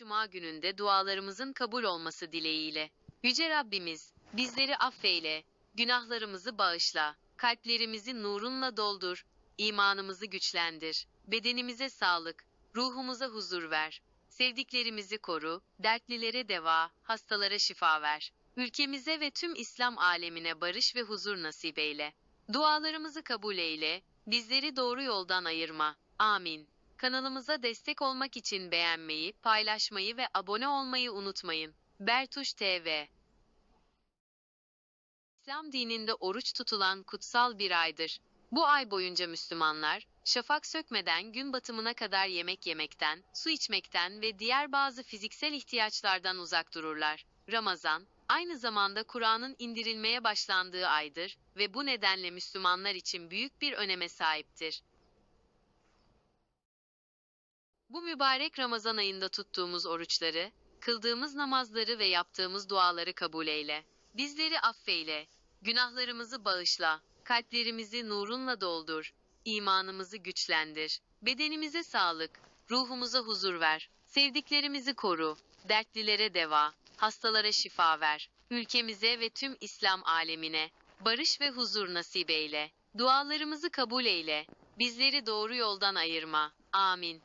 Cuma gününde dualarımızın kabul olması dileğiyle. Yüce Rabbimiz, bizleri affeyle, günahlarımızı bağışla, kalplerimizi nurunla doldur, imanımızı güçlendir, bedenimize sağlık, ruhumuza huzur ver. Sevdiklerimizi koru, dertlilere deva, hastalara şifa ver. Ülkemize ve tüm İslam alemine barış ve huzur nasip eyle. Dualarımızı kabul eyle, bizleri doğru yoldan ayırma. Amin. Kanalımıza destek olmak için beğenmeyi, paylaşmayı ve abone olmayı unutmayın. Bertuş TV İslam dininde oruç tutulan kutsal bir aydır. Bu ay boyunca Müslümanlar, şafak sökmeden gün batımına kadar yemek yemekten, su içmekten ve diğer bazı fiziksel ihtiyaçlardan uzak dururlar. Ramazan, aynı zamanda Kur'an'ın indirilmeye başlandığı aydır ve bu nedenle Müslümanlar için büyük bir öneme sahiptir. Bu mübarek Ramazan ayında tuttuğumuz oruçları, kıldığımız namazları ve yaptığımız duaları kabul eyle. Bizleri affeyle, günahlarımızı bağışla, kalplerimizi nurunla doldur, imanımızı güçlendir, bedenimize sağlık, ruhumuza huzur ver, sevdiklerimizi koru, dertlilere deva, hastalara şifa ver, ülkemize ve tüm İslam alemine barış ve huzur nasip eyle. Dualarımızı kabul eyle, bizleri doğru yoldan ayırma. Amin.